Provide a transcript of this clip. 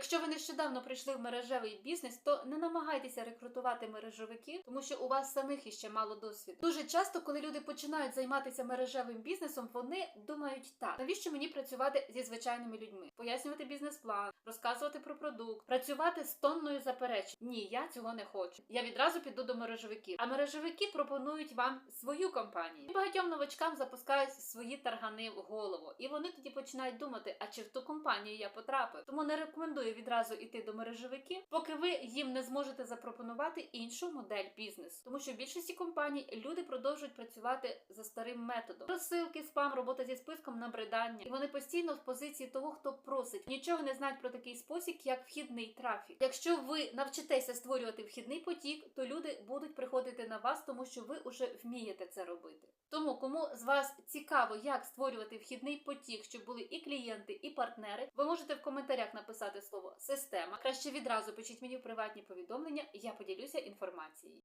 Якщо ви нещодавно прийшли в мережевий бізнес, то не намагайтеся рекрутувати мережовиків, тому що у вас самих іще мало досвіду. Дуже часто, коли люди починають займатися мережевим бізнесом, вони думають так: навіщо мені працювати зі звичайними людьми, пояснювати бізнес-план, розказувати про продукт, працювати з тонною заперечень. Ні, я цього не хочу. Я відразу піду до мережовиків. А мережовики пропонують вам свою компанію. Багатьом новачкам запускають свої таргани в голову, і вони тоді починають думати, а чи в ту компанію я потрапив. Тому не рекомендую відразу йти до мережовиків, поки ви їм не зможете запропонувати іншу модель бізнесу. Тому що в більшості компаній люди продовжують працювати за старим методом. Розсилки, спам, робота зі списком, набридання. І вони постійно в позиції того, хто просить. Нічого не знають про такий спосіб, як вхідний трафік. Якщо ви навчитеся створювати вхідний потік, то люди будуть приходити на вас, тому що ви вже вмієте це робити. Тому, кому з вас цікаво, як створювати вхідний потік, щоб були і клієнти, і партнери, ви можете в коментарях написати слово система. Краще відразу пишіть мені в приватні повідомлення, я поділюся інформацією.